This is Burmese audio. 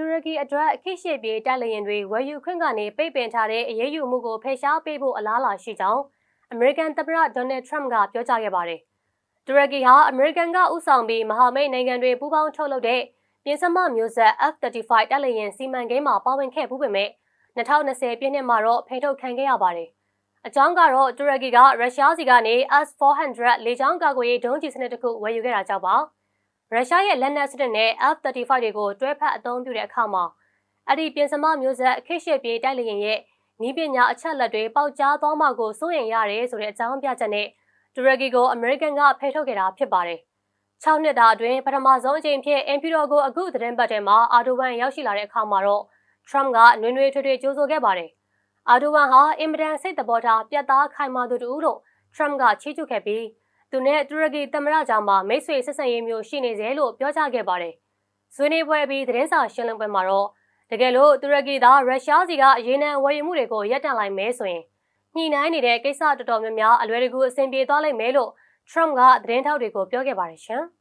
တူရကီအတွက်ခိရှိပြေတိုက်လျင်တွေဝယ်ယူခွင့်ကနေပိတ်ပင်ထားတဲ့အရေးယူမှုကိုဖယ်ရှားပေးဖို့အလားအလာရှိကြောင်းအမေရိကန်သမ္မတဒေါ်နယ်ထရမ့်ကပြောကြားခဲ့ပါတယ်။တူရကီဟာအမေရိကန်ကဥဆောင်ပြီးမဟာမိတ်နိုင်ငံတွေပူးပေါင်းထုတ်လုပ်တဲ့ပြင်စမမျိုးဆက် F-35 တိုက်လျင်စီမံကိန်းမှာပါဝင်ခဲ့မှုပေမဲ့2020ပြည့်နှစ်မှာတော့ဖိထုတ်ခံခဲ့ရပါတယ်။အကြောင်းကတော့တူရကီကရုရှားစီကနေ S-400 လေကြောင်းကာကွယ်ရေးဒုံးကျည်စနစ်တစ်ခုဝယ်ယူခဲ့တာကြောင့်ပါ။ ရုရှားရဲ့လက်နက်စနစ်နဲ့ F-35 တွေကိုတွဲဖက်အသုံးပြုတဲ့အခါမှာအဲ့ဒီပြင်စမမျိုးဆက်ခိရှိပြေတိုက်လျင်ရဲ့နီးပညာအချက်လက်တွေပေါက်ကြားသွားမှကိုစိုးရိမ်ရတယ်ဆိုတဲ့အကြောင်းပြချက်နဲ့တူရကီကိုအမေရိကန်ကဖယ်ထုတ်ခဲ့တာဖြစ်ပါတယ်။6နှစ်တာအတွင်းပထမဆုံးအကြိမ်ဖြစ်အင်ဖီရိုကိုအခုသတင်းပတ်ထဲမှာအာဒိုဝမ်ရောက်ရှိလာတဲ့အခါမှာတော့ထရမ့်ကနွေနွေထွေထွေကြိုးဆိုခဲ့ပါတယ်။အာဒိုဝမ်ဟာအင်မတန်စိတ်တဘောထားပြတ်သားခိုင်မာသူတူလို့ထရမ့်ကချီးကျူးခဲ့ပြီး သူနဲ့တူရကီသမ္မတကြောင့်မှမိတ်ဆွေဆက်ဆံရေးမျိုးရှိနေစေလို့ပြောကြားခဲ့ပါတယ်။ဆွေးနွေးပွဲပြီးသတင်းစာရှင်းလင်းပွဲမှာတော့တကယ်လို့တူရကီသားရုရှားစီကရေနံဝယ်ယူမှုတွေကိုရပ်တန့်လိုက်မဲဆိုရင်ညှိနှိုင်းနေတဲ့ကိစ္စတော်တော်များများအလွယ်တကူအဆင်ပြေသွားလိမ့်မယ်လို့ Trump ကသတင်းထောက်တွေကိုပြောခဲ့ပါတယ်ရှင်။